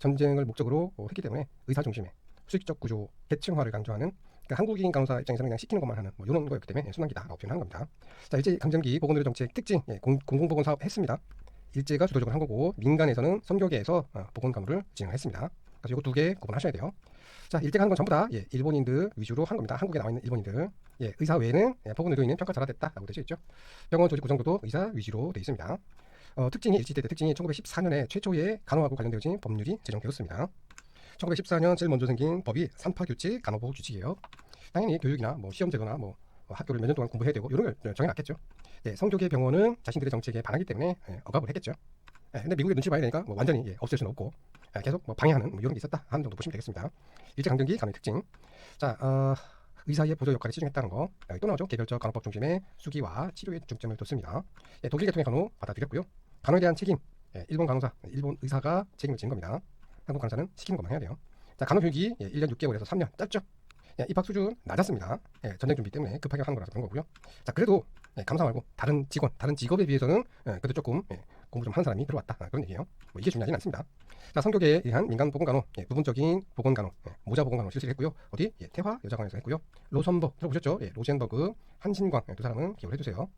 전쟁을 목적으로 어, 했기 때문에 의사 중심의 수직적 구조, 계층화를 강조하는 그러니까 한국인 간호사 입장에서는 그냥 시키는 것만 하는 뭐 이런 거였기 때문에 예, 순환기다라고 표현한 겁니다. 자 일제 강점기 보건의료 정책 특징 예, 공, 공공보건 사업 했습니다. 일제가 주도적으로 한 거고 민간에서는 선교계에서 어, 보건 간호를 진행했습니다. 그래서 이거 두 개 구분하셔야 돼요. 자 일제가 한건 전부 다 예, 일본인들 위주로 한 겁니다. 한국에 나와 있는 일본인들 예, 의사 외에는 예, 보건의료인은 평가 잘하됐다라고 되어 있죠. 병원 조직 구성도도 의사 위주로 되어 있습니다. 어, 특징이 일시대 특징이 1914년에 최초의 간호하고 관련되어진 법률이 제정되었습니다. 1914년 제일 먼저 생긴 법이 산파규칙 간호보 규칙이에요. 당연히 교육이나 뭐 시험 제도나 뭐 어, 학교를 몇 년 동안 공부해야 되고 이런 걸 정해놨겠죠. 예, 성교계 병원은 자신들의 정책에 반하기 때문에 예, 억압을 했겠죠. 예, 근데 미국의 눈치 봐야 되니까 뭐 완전히 예, 없앨 수는 없고 예, 계속 뭐 방해하는 뭐 이런 게 있었다 하는 정도 보시면 되겠습니다. 일제 강점기 간호의 특징. 자, 어, 의사의 보조 역할에 치중했다는 거. 여기 또 나오죠. 개별적 간호법 중심의 수기와 치료에 중점을 뒀습니다. 예, 독일 계통의 간호 받아들였고요. 간호에 대한 책임. 예, 일본 간호사, 일본 의사가 책임을 지는 겁니다. 한국 간호사는 시키는 것만 해야 돼요. 자, 간호 교육이 예, 1년 6개월에서 3년 짧죠. 예, 입학 수준 낮았습니다. 예, 전쟁 준비 때문에 급하게 하는 거라서 그런 거고요. 자, 그래도 예, 감사 말고 다른 직원, 다른 직업에 비해서는 예, 그래도 조금 예, 공부 좀 하는 사람이 들어왔다 아, 그런 얘기예요. 뭐 이게 중요하진 않습니다. 자, 성교계에 의한 민간 보건 간호, 예, 부분적인 보건 간호, 예, 모자 보건 간호 실시를 했고요. 어디? 예, 태화 여자관에서 했고요. 로선버 들어보셨죠? 예, 로젠버그, 한신광 예, 두 사람은 기억을 해주세요.